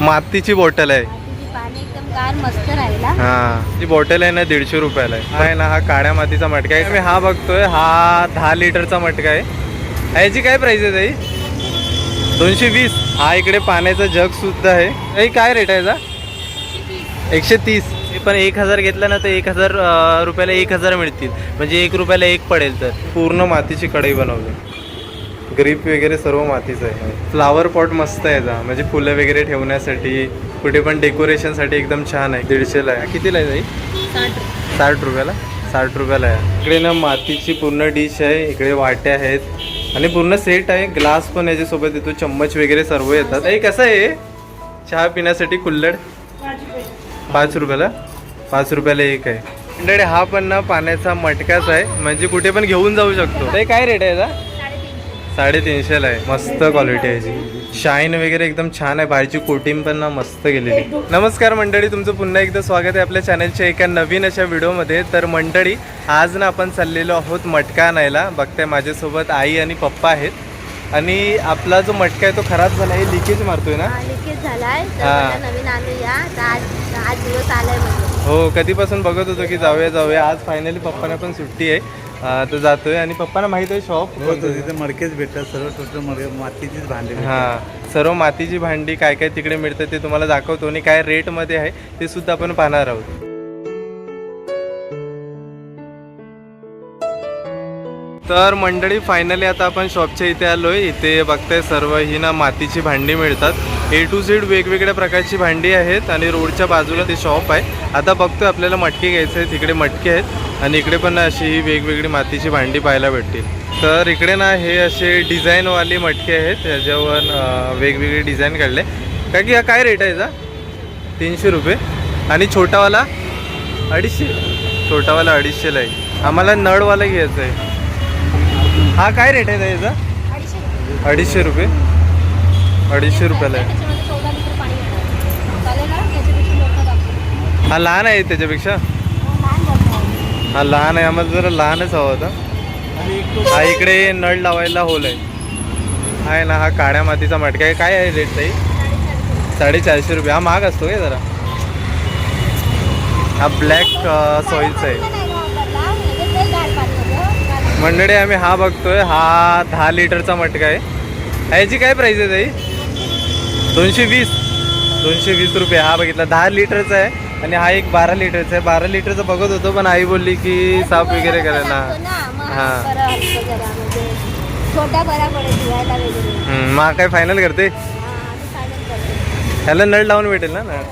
मातीची बॉटल आहे. मातीची पाणी एकदम गार मस्त राहिला. हा. ती बॉटल आहे ना दीडशे रुपयाला आहे. हा आहे ना हा काळ्या मातीचा मटका आहे. मी हा बघतोय हा दहा लिटरचा मटका आहे. याची काय प्राइस आहे ताई? दोनशे वीस. हा इकडे पाण्याचा जग सुद्धा आहे. ताई काय रेट आहे याचा? एकशे तीस. हे पण एक हजार घेतला ना तर एक हजार अं, रुपयाला एक हजार मिळतील. म्हणजे एक रुपयाला एक पडेल तर. पूर्ण मातीची कढई बनवली. ग्रीप वगैरे सर्व मातीचं आहे. फ्लावर पॉट मस्त आहे याचा म्हणजे फुलं वगैरे ठेवण्यासाठी कुठे पण डेकोरेशनसाठी एकदम छान आहे. दीडशेला आहे. कितीला आहे ताई? साठ रुपयाला? साठ रुपयाला आहे. इकडे ना मातीची पूर्ण डिश आहे. इकडे वाट्या आहेत. आणि पूर्ण सेट आहे. ग्लास पण याच्यासोबत. येतो चम्मच वगैरे सर्व येतात. हे कसं आहे? चहा पिण्यासाठी कुल्लड? पाच रुपयाला? पाच रुपयाला एक आहे. हा पण ना पाण्याचा मटकाच आहे. म्हणजे कुठे पण घेऊन जाऊ शकतो. ते काय रेट आहे याचा? साडेतीनशेला आहे. मस्त क्वालिटी आहे याची शाईन वगैरे एकदम छान आहे. बाहेरची कोटिंग पण ना मस्त गेलेली नमस्कार मंडळी तुमचं पुन्हा एकदा स्वागत आहे आपल्या चॅनलच्या एका नवीन अशा व्हिडिओमध्ये तर मंडळी आज ना आपण चाललेलो आहोत मटका आणायला. बघताय माझ्यासोबत आई आणि पप्पा आहेत. आणि आपला जो मटका आहे तो खराब झाला आहे. लिकेज मारतोय ना? लिकेज झालाय. तर. म्हणलं नवीन आणूया. तर आज आज दिवस आलाय हो कधीपासून बघत होतो की जाऊया जाऊया. आज फायनली पप्पांना पण सुट्टी आहे. तर जातोय आणि पप्पांना माहीत आहे शॉप हो तिथे मडकेच भेटतात सर्व टोटल मडके मातीचीच भांडे. हा सर्व मातीची भांडी काय काय तिकडे मिळतं ते तुम्हाला दाखवतो आणि काय रेटमध्ये आहे ते सुद्धा आपण पाहणार आहोत तर मंडळी फायनली आता आपण शॉपच्या इथे आलो आहे इथे बघताय सर्व ही ना मातीची भांडी मिळतात. ए टू झेड वेगवेगळ्या प्रकारची भांडी आहेत आणि रोडच्या बाजूला ते शॉप आहे. आता बघतोय आपल्याला मटके घ्यायचे आहेत तिकडे मटके आहेत आणि इकडे पण अशी ही वेगवेगळी मातीची भांडी पाहायला भेटतील. तर इकडे ना हे असे डिझाईनवाली मटके आहेत. याच्यावर वेगवेगळे डिझाईन काढले. का की हा काय रेट आहे याचा? तीनशे रुपये. आणि छोटावाला? अडीचशे. छोटावाला अडीचशेला आहे. आम्हाला नळवाला घ्यायचा आहे. हा काय रेट आहे याचा अडीचशे रुपये. अडीचशे रुपयाला आहे. हा लहान आहे त्याच्यापेक्षा. हा लहान आहे आम्हाला जरा लहानच हवा होता. हा इकडे नळ लावायला होल आहे. आहे ना हा काळ्या मातीचा मटका आहे. काय आहे रेट ताई? साडेचारशे रुपये. हा महाग असतो काय जरा? हा ब्लॅक सॉईलचा आहे. मंडळी आम्ही हा बघतोय. हा दहा लिटरचा मटका आहे. याची काय प्राइस आहे ताई? दोनशे वीस. दोनशे वीस रुपये. हा बघितला. दहा लिटरचा आहे आणि हा एक बारा लिटरचा आहे. बारा लिटरचा बघत होतो पण आई बोलली की साफ वगैरे करायला. हा. मग हा काय फायनल करते. ह्याला नळ लावून भेटेल ना नळ?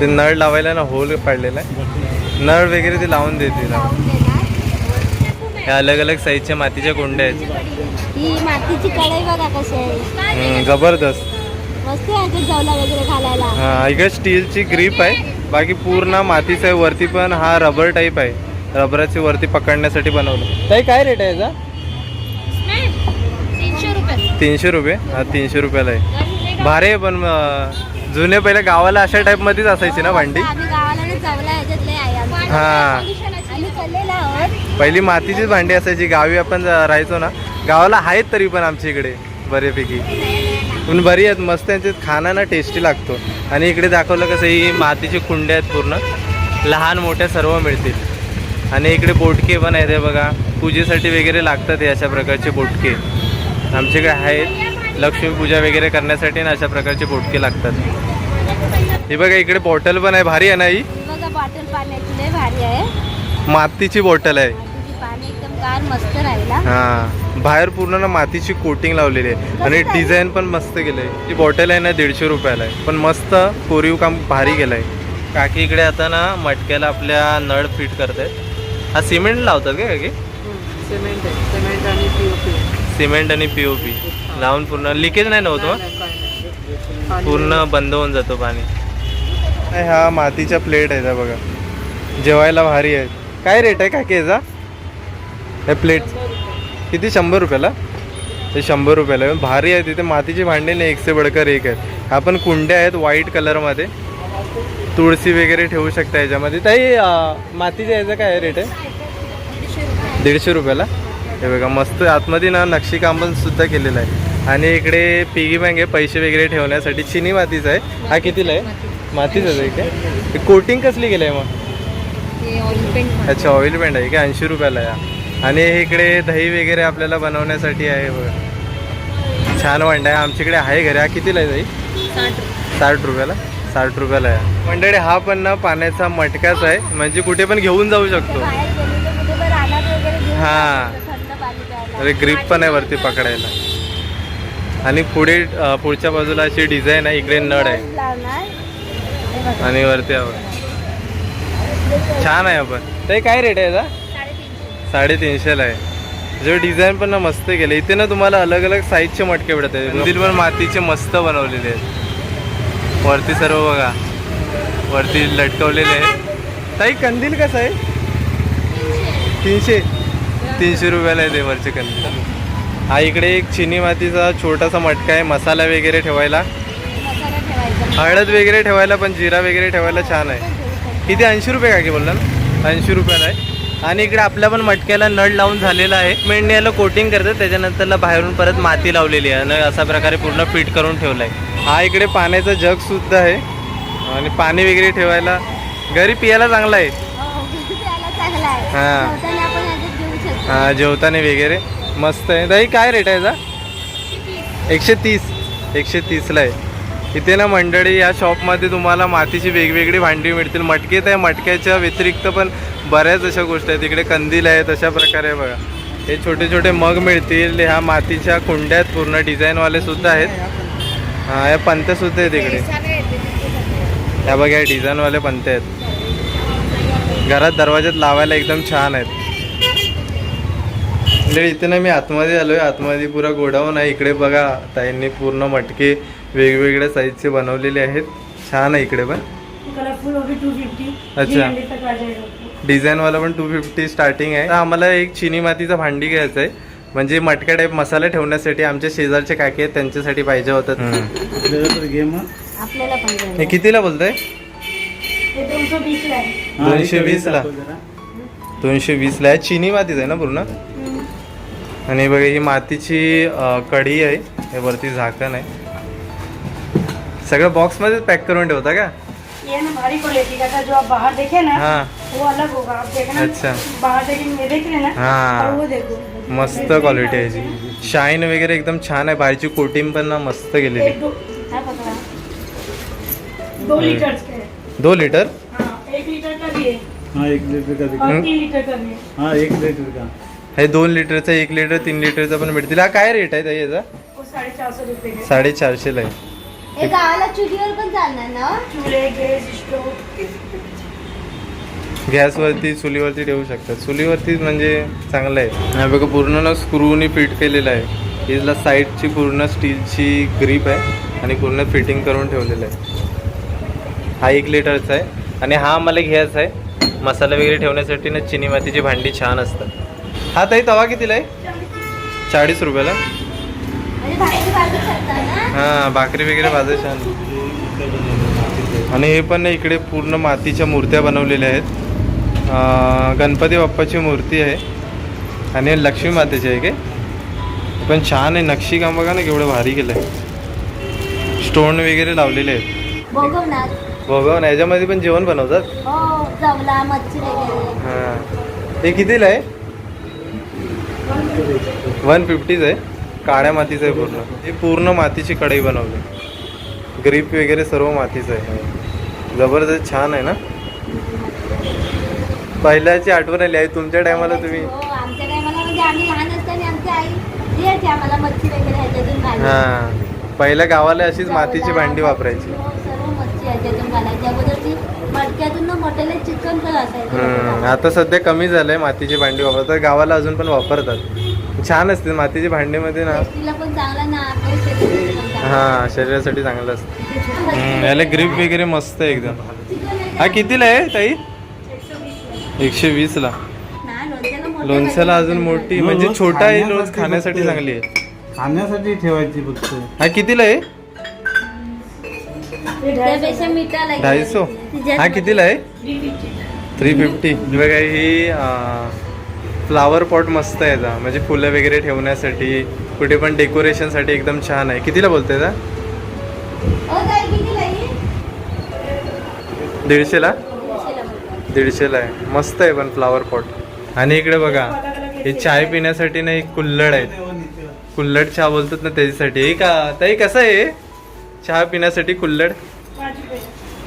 ते नळ लावायला ना होल पाडलेला आहे. नळ वगैरे ते लावून देतील. लावून ह्या अलग अलग साईजच्या मातीच्या कोंड्या आहेत. ही मातीची कढई बघा कशी आहे. जबरदस्त. मस्त आहे जेवला वगैरे घालायला. हा इकडे स्टीलची ग्रीप आहे. बाकी पूर्ण मातीचं आहे वरती पण हा रबर टाईप आहे. रबराची वरती पकडण्यासाठी बनवलं. ताई काय रेट आहे याचा? तीनशे रुपये. हा तीनशे रुपयाला आहे. भारी आहे पण जुने पहिले गावाला अशा टाईपमध्येच असायची ना भांडी. हा. पहिली मातीचीच भांडी असायची गावी आपण राहायचो ना. गावाला आहेत तरी पण आमच्या इकडे बऱ्यापैकी. पण बरी आहेत मस्त त्यांच्यात खाना ना टेस्टी लागतो. आणि इकडे दाखवलं कसं ही मातीची कुंड्या आहेत पूर्ण. लहान मोठ्या सर्व मिळतील. आणि इकडे बोटके पण आहेत हे बघा. पूजेसाठी वगैरे लागतात हे अशा प्रकारचे बोटके. आमच्याकडे आहेत. लक्ष्मीपूजा वगैरे करण्यासाठी ना अशा प्रकारचे बोटके लागतात. हे बघा इकडे बॉटल पण आहे भारी आहे ना ही? बॉटल पाण्याची भारी आहे. मातीची बॉटल आहे. पाणी एकदम गार मस्त राहिला. हा बाहेर पूर्ण ना मातीची कोटिंग लावलेली आहे. आणि डिझाईन पण मस्त केलंय. ही बॉटल आहे ना दीडशे रुपयाला आहे. पण मस्त कोरीव काम भारी केलंय. काकी इकडे आता ना मटक्याला आपल्या नळ फिट करतायत. हा सिमेंट लावतात का काकी? सिमेंट आहे. सिमेंट आणि पीओपी सिमेंट आणि पी ओ पी लावून पूर्ण. लिकेज नाही ना होत मग? पूर्ण बंद होऊन जातो पाणी. ह्या मातीच्या प्लेट आहेत ह्या बघा. जेवायला भारी आहेत. काय रेट आहे काकी याचा? हे प्लेट किती? शंभर रुपयाला? ते शंभर रुपयाला. भारी आहे तिथे. मातीची भांडी नाही एकसे बडकर एक आहेत आपण कुंड्या आहेत व्हाईट कलरमध्ये तुळशी वगैरे ठेवू शकता याच्यामध्ये. ताई मातीच्या याचा काय रेट आहे? दीडशे रुपयाला. हे बघा मस्त आतमध्ये ना नक्षीकाम पण सुद्धा केलेलं आहे. आणि इकडे पिगी बँक आहे पैसे वगैरे ठेवण्यासाठी. चिनी मातीचा आहे. हा कितीला आहे? माती. मातीचाच आहे. काय कोटिंग कसली केलं आहे मग? हे अच्छा ऑइल पेंट आहे. का ऐंशी रुपयाला आहे. आणि इकडे दही वगैरे आपल्याला बनवण्यासाठी आहे बघा. छान भांड आहे. आमच्याकडे आहे घरी. हा कितीला आहे दही? साठ रुपयाला? साठ रुपयाला आहे. मंडळी हा पण ना पाण्याचा मटकाच आहे. म्हणजे कुठे पण घेऊन जाऊ शकतो. हा. अरे ग्रीप पण आहे वरती पकडायला. आणि पुढे पुढच्या बाजूला अशी डिझाईन आहे. इकडे नळ आहे. आणि वरती आहे. छान आहे आपण. ते काय रेट आहे याचा. साडेतीनशेला आहे. जो डिझाईन पण ना मस्त केलं इथे ना तुम्हाला अलग अलग साईजचे मटके भेटत आहेत मंदिर पण मातीचे मस्त बनवलेले आहेत. वरती सर्व बघा. वरती लटकवलेले आहे ताई कंदील कसं आहे? तीनशे. तीनशे रुपयाला आहे देवरचे कंदील. हा इकडे एक चिनी मातीचा छोटासा मटका आहे. मसाला वगैरे ठेवायला. हळद वगैरे ठेवायला पण जिरा वगैरे ठेवायला छान आहे. किती? ऐंशी रुपये काय की बोलला ना? ऐंशी रुपयाला आहे. आणि इकडे आपल्या पण मटक्याला नळ लावून झालेला आहे. मेंढी याला कोटिंग करतात त्याच्यानंतरला बाहेरून परत माती लावलेली आहे. आणि अशा प्रकारे पूर्ण फिट करून ठेवलं आहे हा इकडे पाण्याचा जग सुद्धा आहे. आणि पाणी वगैरे ठेवायला. घरी पियाला चांगला आहे. हो, प्यायला चांगला आहे. हा. जेवताना हा जेवताना वगैरे. मस्त आहे. दही काय रेट आहे याचा? एकशे तीस. एकशे तीसला आहे. इथे ना मंडळी या शॉपमध्ये तुम्हाला मातीची वेगवेगळी भांडी मिळतील. मटकेत आहे मटक्याच्या व्यतिरिक्त पण बऱ्याच अशा गोष्टी आहेत. इकडे कंदील आहेत अशा प्रकारे बघा. हे छोटे छोटे मग मिळतील. ह्या मातीच्या कुंड्यात पूर्ण डिझाईनवाले सुद्धा आहेत. हा या पंत्या सुद्धा आहेत इकडे. ह्या बघा या डिझाईनवाले पंत्या आहेत. घरात दरवाज्यात लावायला एकदम छान आहेत. म्हणजे इथे ना मी आतमध्ये आलोय. आतमध्ये पुरा गोडाऊन आहे. इकडे बघा ताईंनी पूर्ण मटके वेगवेगळ्या साईजचे बनवलेले आहेत. छान आहे इकडे पण. अच्छा. डिझाईनवाला पण टू फिफ्टी स्टार्टिंग आहे. आम्हाला एक चिनी मातीचा भांडी घ्यायचं आहे म्हणजे मटक्या टाईप मसाला ठेवण्यासाठी आमच्या शेजारचे काकी आहेत त्यांच्यासाठी पाहिजे होतं. आपल्याला हे. कितीला बोलताय? दोनशे. दाखव जरा. दोनशे वीसला आहे. चिनी मातीच आहे ना पूर्ण? आणि बघा ही मातीची कढी आहे. हे वरती झाकण आहे. सगळं बॉक्समध्येच पॅक करून ठेवता का? ये ना भारी का? जो आप बाहर देखे ना हां. वो अलग होगा। आप देखना अच्छा. बाहर देखे ये देख रहे ना हाँ. और वो देखो। मस्त क्वालिटी आहे याची शाईन वगैरे एकदम छान आहे बाहेरची कोटिंग पण ना मस्त गेलेली एक दो हा. दो लीटर के। है दो लिटर हाँ एक लीटर का भी है। हा एक लिटर का दिखा और तीन लीटर का भी है। हा एक लिटर का। हे दोन लिटरचा एक लिटर तीन लिटरचा पण भेटतील हा काय रेट आहे ताई याचा वो साढ़े चार सौ रुपये के। साडेचारशेला आहे हे गावाला चुलीवर पण चालणार ना हो? चूल्हे गैस स्टोव। गॅसवरती चुलीवरती ठेवू शकतात. चुलीवरती म्हणजे चांगलं आहे. बघा पूर्ण ना स्क्रूनी फिट केलेलं आहे. हिला साईडची पूर्ण स्टीलची ग्रीप आहे आणि पूर्ण फिटिंग करून ठेवलेलं आहे. हा एक लिटरचा आहे आणि हा मला घ्यायचा आहे. मसाला वगैरे ठेवण्यासाठी ना चिनी मातीची भांडी छान असतात. हा ताई तवा कितीला आहे? चाळीस रुपयाला. म्हणजे हां भाकरी वगैरे भाजय छान आणि हे पण इकडे पूर्ण मातीच्या मूर्त्या बनवलेल्या आहेत. गणपती बाप्पाची मूर्ती आहे आणि लक्ष्मी मातेची आहे काय पण छान आहे नक्षीकाम बघा ना केवढं भारी केलं आहे स्टोन वगैरे लावलेले आहेत. ना याच्यामध्ये पण जेवण बनवतात? हो हां. हे कितीला आहे? वन फिफ्टीच आहे. काळ्या मातीचं आहे पूर्ण. हे पूर्ण मातीची कढई बनवली. ग्रीप वगैरे सर्व मातीचं आहे. जबरदस्त छान आहे ना? पहिल्याची आठवण आली आहे तुमच्या टायमाला तुम्ही. हो आमच्या टायमाला म्हणजे आम्ही लहान असताना आमची आई द्यायची आम्हाला मच्छी वगैरे ह्याच्यातून घालून. हां. पहिल्या गावाला अशीच मातीची भांडी वापरायची. हो, सर्व मच्छी ह्याच्यातून घालायची अगोदरची मटक्यातून ना मोठ्याला चिकन पण असायचं हम्म, आता सध्या कमी झालंय मातीची भांडी वापरतात. गावाला अजून पण वापरतात. छान असते मातीची भांडीमध्ये ना. टेस्टीला पण चांगला ना. हां शरीरासाठी चांगलं असतं. याला ग्रीप वगैरे मस्त आहे एकदम. हा कितीला आहे ताई? एकशे वीसला ना, लोणच्याला. अजून मोठी हो, म्हणजे छोटा आहे लोणच खाण्यासाठी. चांगली आहे. खाण्यासाठी ठेवायची फक्त. हा कितीला आहे. ढाईसो हा कितीला आहे? Three fifty. बघा ही फ्लावर पॉट मस्त आहे याचा म्हणजे फुलं वगैरे ठेवण्यासाठी कुठे पण डेकोरेशनसाठी एकदम छान आहे. कितीला बोलते आहे? दीडशेला? दीडशेला आहे. मस्त आहे पण फ्लावर पॉट आणि इकडे बघा हे चाय पिण्यासाठी ना एक कुल्हड आहे. कुल्हड चहा बोलतात ना त्याच्यासाठी. हे का? ताई कसं आहे चहा पिण्यासाठी कुल्हड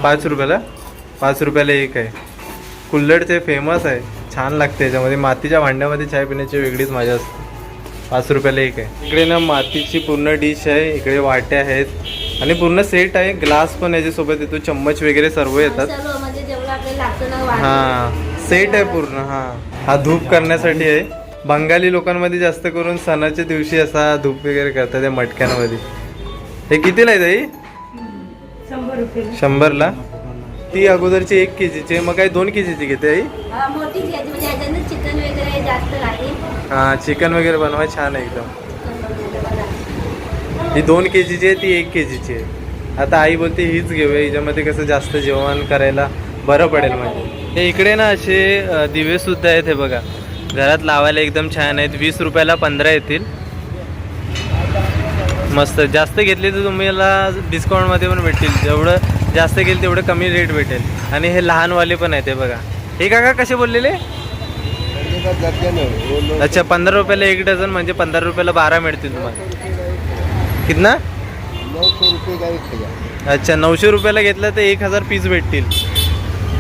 पाच रुपयाला? पाच रुपयाला एक आहे. कुल्हडचे फेमस आहे. छान लागते याच्यामध्ये. मातीच्या भांड्यामध्ये चाय पिण्याची वेगळीच मजा असते. पाच रुपयाला एक आहे. इकडे ना मातीची पूर्ण डिश आहे. इकडे वाट्या आहेत. आणि पूर्ण सेट आहे. ग्लास पण याच्यासोबत येतो. चम्मच वगैरे सर्व येतात. हा सेट आहे पूर्ण हा. हा धूप करण्यासाठी आहे. बंगाली लोकांमध्ये जास्त करून सणाच्या दिवशी असा धूप वगैरे करतात त्या मटक्यांमध्ये. हे कितीला आहे ताई? शंभरला? ती अगोदरची एक के जीची मग काय दोन के जीची घेते आई? हा, म्हणजे चिकन वगैरे हा बनवाय छान आहे एकदम. ही दोन के जीची आहे ती एक के जीची आहे. आता आई बोलते हीच घेऊया. हिच्यामध्ये कसं जास्त जेवण करायला बरं पडेल म्हणजे. हे इकडे ना असे अ, दिवे सुद्धा आहेत हे बघा. घरात लावायला एकदम छान आहेत. वीस रुपयाला पंधरा येतील. मस्त. जास्त घेतले तर तुम्हाला डिस्काउंटमध्ये पण भेटतील. जेवढं जास्त घेईल तेवढं कमी रेट भेटेल. आणि हे लहानवाले पण आहेत हे बघा. हे काका कसे बोललेले? अच्छा पंधरा रुपयाला एक डझन म्हणजे पंधरा रुपयाला बारा मिळतील तुम्हाला. कितना? अच्छा नऊशे रुपयाला घेतलं तर एक हजार पीस भेटतील.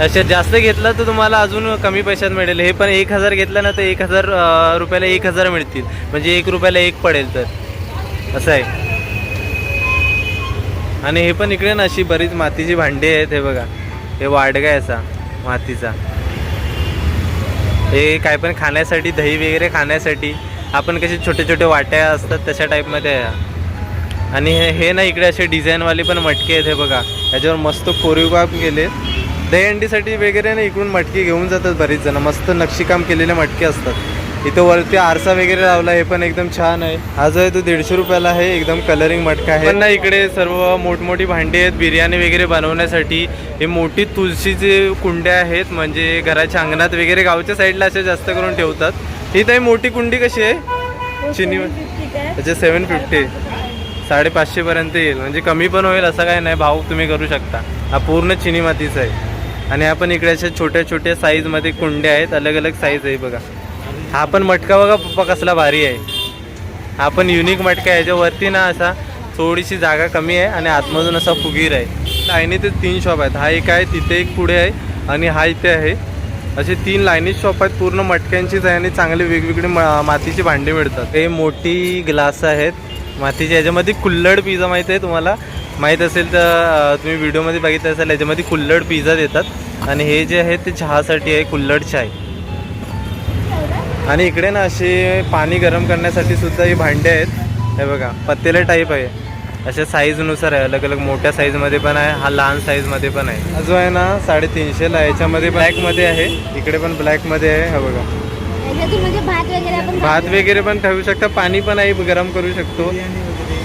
अच्छा जास्त घेतलं तर तुम्हाला अजून कमी पैशात मिळेल. हे पण एक हजार घेतलं ना तर एक हजार रुपयाला एक हजार मिळतील. म्हणजे एक रुपयाला एक पडेल तर. असं आहे. आणि हे पण इकडे ना अशी बरीच मातीची भांडी आहेत हे बघा. हे वाडगा आहे असा मातीचा. हे काय पण खाण्यासाठी दही वगैरे खाण्यासाठी आपण कसे छोटे छोटे वाट्या असतात तशा टाईपमध्ये आणि हे हे ना इकडे असे डिझाईनवाले पण मटके आहेत हे बघा. याच्यावर मस्त कोरीव काम केले दहीहंडीसाठी वगैरे ना इकडून मटके घेऊन जातात बरीच जण. मस्त नक्षीकाम केलेले मटके असतात. इथं वरती आरसा वगैरे लावला हे पण एकदम छान आहे. हा जो आहे तो दीडशे रुपयाला आहे एकदम कलरिंग मटका आहे. पण ना इकडे सर्व मोठमोठी भांडी आहेत बिर्याणी वगैरे बनवण्यासाठी. हे मोठी तुळशीचे कुंड्या आहेत म्हणजे घराच्या अंगणात वगैरे गावच्या साईडला असे जास्त करून ठेवतात. ही तर मोठी कुंडी कशी आहे? चिनी त्याचे सेवन फिफ्टी साडेपाचशेपर्यंत येईल. म्हणजे कमी पण होईल असं काही नाही. भाव तुम्ही करू शकता. हा पूर्ण चिनी मातीचा आहे. आणि आपण इकडे अशा छोट्या छोट्या साईजमध्ये कुंड्या आहेत अलग अलग साईज आहे बघा. हा पण मटका बघा पप्पा कसला भारी आहे. हा पण युनिक मटका आहे याच्यावरती ना असा थोडीशी जागा कमी आहे आणि आतमधून असा फुगीर आहे. लाईनी ते तीन शॉप आहेत. हा एक आहे तिथे एक पुढे आहे आणि हा इथे आहे. असे तीन लाईनीच शॉप आहेत पूर्ण मटक्यांचीच आहे आणि चांगले वेगवेगळे मा- मातीची भांडी मिळतात. हे मोठी ग्लास आहेत. मातीच्या याच्यामध्ये कुल्लड पिझ्झा माहीत आहे तुम्हाला? माहीत असेल तर तुम्ही व्हिडिओमध्ये बघितलं असेल याच्यामध्ये कुल्हड पिझ्झा देतात. आणि हे जे आहे ते चहासाठी आहे कुल्हड चाय. आणि इकडे ना असे पाणी गरम करण्यासाठी सुद्धा ही भांडे आहेत. हे बघा पत्तेले टाईप आहे. अशा साईजनुसार आहे अलग अलग मोठ्या साईजमध्ये पण आहे हा लहान साईजमध्ये पण आहे. जो आहे ना साडेतीनशेला आहे याच्यामध्ये ब्लॅकमध्ये आहे. इकडे पण ब्लॅकमध्ये आहे हा बघा. म्हणजे भात वगैरे आपण भात वगैरे पण ठेवू शकता पाणी पण आहे गरम करू शकतो.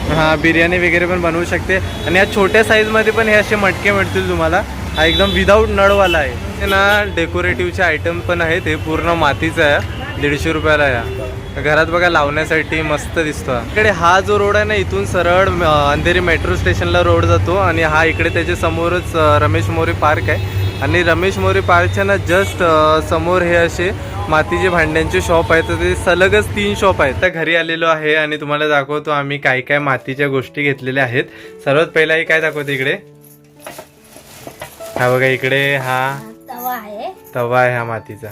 हां बिर्याणी वगैरे पण बनवू शकते. आणि या छोट्या साईजमध्ये पण हे असे मटके मिळतील तुम्हाला. हा एकदम विदाऊट नळवाला आहे. हे ना डेकोरेटिव्हचे आयटम पण आहेत. हे पूर्ण मातीचं आहे. दीडशे रुपयाला या घरात बघा लावण्यासाठी मस्त दिसतो इकडे हा जो रोड आहे ना इथून सरळ अंधेरी मेट्रो स्टेशनला रोड जातो. आणि हा इकडे त्याच्या समोरच रमेश मोरे पार्क आहे. आणि रमेश मोरे पार्कच्या ना जस्ट समोर हे असे मातीचे भांड्यांचे शॉप आहेत तर ते सलगच तीन शॉप आहेत. तर घरी आलेलो आहे आणि तुम्हाला दाखवतो आम्ही काय काय मातीच्या गोष्टी घेतलेल्या आहेत. सर्वात पहिला हे काय दाखवतो इकडे? हा बघा इकडे हा तवा आहे. तवा आहे हा मातीचा.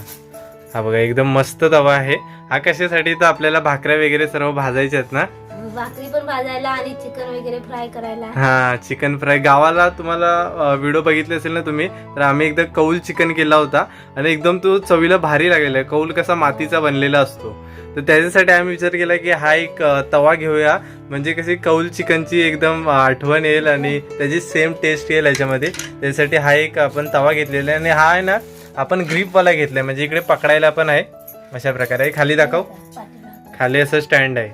हा बघा एकदम मस्त तवा आहे. हा कशासाठी? तर आपल्याला भाकऱ्या वगैरे सर्व भाजायच्या आहेत ना? भाकरी पण भाजायला आणि चिकन वगैरे फ्राय करायला. हा चिकन फ्राय. गावाला तुम्हाला व्हिडिओ बघितले असेल ना तुम्ही तर आम्ही एकदा कौल चिकन केला होता आणि एकदम तो चवीला भारी लागलेला आहे. कौल कसा मातीचा बनलेला असतो. तर त्याच्यासाठी आम्ही विचार केला की हा एक तवा घेऊया. म्हणजे कशी कौल चिकनची एकदम आठवण येईल आणि त्याची सेम टेस्ट येईल याच्यामध्ये. त्यासाठी हा एक आपण तवा घेतलेला आहे. आणि हा आहे ना आपण ग्रीपवाला घेतलाय. म्हणजे इकडे पकडायला पण आहे. अशा प्रकारे. खाली दाखव. खाली असं स्टँड आहे.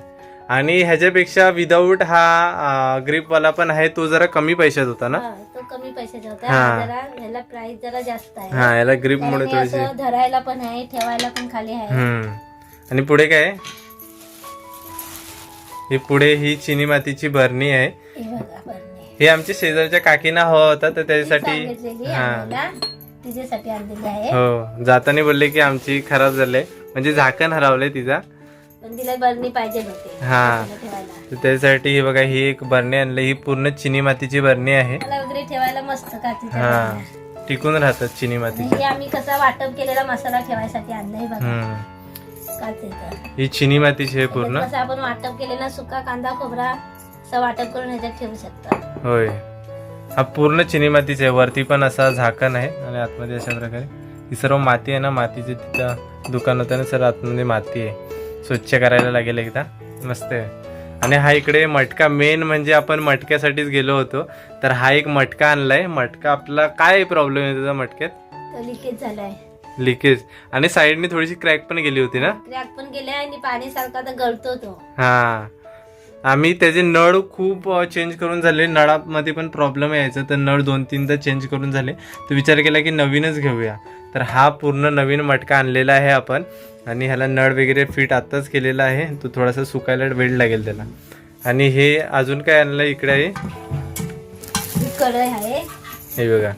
आणि ह्याच्यापेक्षा विदाऊट हा ग्रीपवाला पण आहे तो जरा कमी पैशात होता ना? हा, तो कमी पैशाचा होता. हा. हा जरा ह्याला प्राइस जरा जास्त आहे. हा याला ग्रीपमुळे हे थोडीशी असं धरायला पण आहे ठेवायला पण खाली आहे. हम्म. आणि पुढे काय? आहे? ही पुढे ही चिनी मातीची भरणी आहे. हे बघा बरणी. हे आमच्या शेजारच्या काकीना हवा होता तर ती त्याच्यासाठी सांगितलेली हा. आम्हाला. तिच्यासाठी आणलेली आहे. हो. जाताना बोलले की आमची खराब झाले. म्हणजे झाकण हरवलंय तिचा. पण तिला बरणी पाहिजे होती. हा. तिला ठेवायला. तर त्यासाठी ही बघा ही एक बरणी आणली. ही पूर्ण चिनी मातीची बरणी आहे. मला वगैरे ठेवायला मस्त हा. टिकून राहतात चिनी मातीची. हे आम्ही कसा वाटप केलेला मसाला ठेवायसाठी आणलाय बघा. हम्म. काचेचा ही चिनी मातीची आहे पूर्ण. कसं आपण वाटप केलेला सुका कांदा खोबरा असं वाटप करून ह्याच्यात ठेवू शकतो. होय. हा पूर्ण चिनी मातीचा आहे. वरती पण असा झाकण आहे आणि आतमध्ये अशा प्रकारे. ही सर्व माती आहे ना मातीचे तिथं दुकान होतं ना सर्व आतमध्ये माती आहे. स्वच्छ करायला लागेल एकदा. मस्त आहे. आणि हा इकडे मटका मेन म्हणजे आपण मटक्यासाठीच गेलो होतो. तर हा एक मटका आणलाय. मटका आपला काय प्रॉब्लेम आहे त्याचा मटक्यात? लिकेज झालाय. लिकेज आणि साईडने थोडीशी क्रॅक पण गेली होती ना? क्रॅक पण गेलाय आणि पाणी सारखा गळतो तो. हा. आम्ही त्याचे नळ खूप चेंज करून झाले. नळामध्ये पण प्रॉब्लेम यायचा. तर नळ दोन तीनदा चेंज करून झाले. तर विचार केला की नवीनच घेऊया. तर हा पूर्ण नवीन मटका आणलेला आहे आपण. आणि ह्याला नळ वगैरे फिट आत्ताच केलेला आहे. तो थोडासा सुकायला वेळ लागेल त्याला. आणि हे अजून काय आणलं इकडे आहे? ही हे बघा.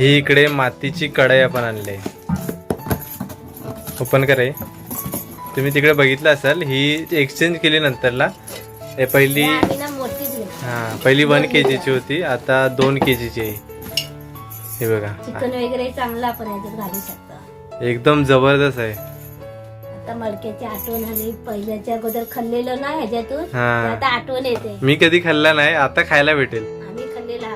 ही इकडे मातीची कढई आपण आणली आहे. ओपन कराय तुम्ही तिकडे बघितलं असाल ही एक्सचेंज केली नंतरला. हे पहिली हा पहिली वन के जीची होती. आता दोन के जीची आहे. हे बघा. चिकन वगैरे चांगलं आपण ह्याच्यात घालू शकतो. एकदम जबरदस्त आहे. आता मडक्याची आठवण आली. पहिल्याच्या अगोदर खाल्लेलं ना ह्याच्यातून? हा. तर आता आठवण येते. मी कधी खाल्ला नाही आता खायला भेटेल. आम्ही खाल्लेला.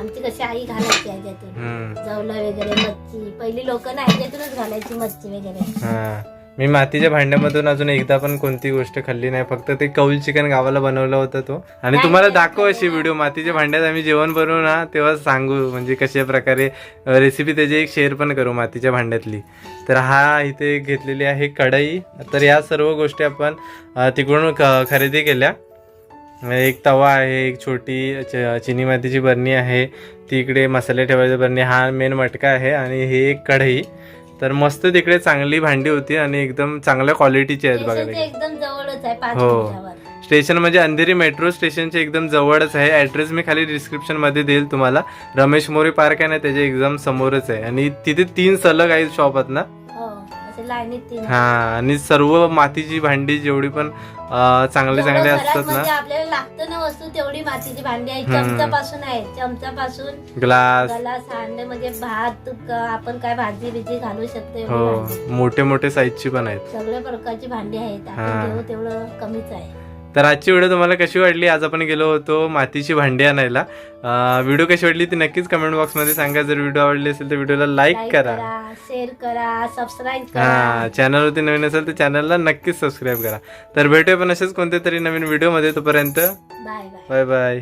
आमची कशी आई घालायची ह्याच्यातून. हम्म. जवला वगैरे मच्छी. पहिली लोक ना ह्याच्यातूनच घालायची मच्छी वगैरे. हा. मी मातीच्या भांड्यामधून अजून एकदा पण कोणती गोष्ट खाल्ली नाही. फक्त ते कौल चिकन गावाला बनवला होता तो. आणि तुम्हाला दाखव. अशी व्हिडिओ मातीच्या भांड्यात आम्ही जेवण बनवू ना तेव्हा सांगू म्हणजे कशा प्रकारे रेसिपी त्याची एक शेअर पण करू मातीच्या भांड्यातली. तर हा इथे घेतलेली आहे कढई. तर या सर्व गोष्टी आपण तिकडून ख- खरेदी केल्या. एक तवा आहे एक छोटी च- चिनी मातीची बरणी आहे. ती इकडे मसाले ठेवायची बरणी. हा मेन मटका आहे आणि हे एक कढई. तर मस्त तिकडे चांगली भांडी होती आणि एकदम चांगल्या क्वालिटीची आहेत बघायला. एकदम जवळच आहे पाच हो. मिनिटावर. स्टेशन म्हणजे अंधेरी मेट्रो स्टेशनच्या एकदम जवळच आहे. ॲड्रेस मी खाली डिस्क्रिप्शनमध्ये देईल तुम्हाला. रमेश मोरे पार्क आहे ना त्याच्या एकदम समोरच आहे. आणि तिथे तीन सलग आहेत शॉप आहेत ना. लाईनीत हा आणि सर्व मातीची भांडी जेवढी पण अं, चांगले चांगले जेवढं असतात घरात ना. म्हणजे आपल्याला लागतं ना वस्तू तेवढी मातीची भांडी आहे. हम्म. चमचापासून आहे. चमचापासून ग्लास. गलास हांडे म्हणजे भात क- आपण काय भाजी बिजी घालू शकतो एवढी हो भांडी. मोठे मोठे साईजची पण आहेत. सगळ्या प्रकारची भांडी आहेत. हा. आपण घेऊ तेवढं कमीच आहे. तर आजची व्हिडिओ तुम्हाला कशी वाटली? आज आपण गेलो होतो मातीची भांडी आणायला. व्हिडिओ कशी वाटली ती नक्कीच कमेंट बॉक्समध्ये सांगा. जर व्हिडिओ आवडली असेल तर व्हिडिओला लाईक करा. शेअर करा सबस्क्राईब करा. हा चॅनलवरती नवीन असेल तर चॅनलला नक्कीच सबस्क्राईब करा. तर भेटूया पण असेच कोणत्या तरी नवीन व्हिडिओमध्ये तोपर्यंत. Bye bye bye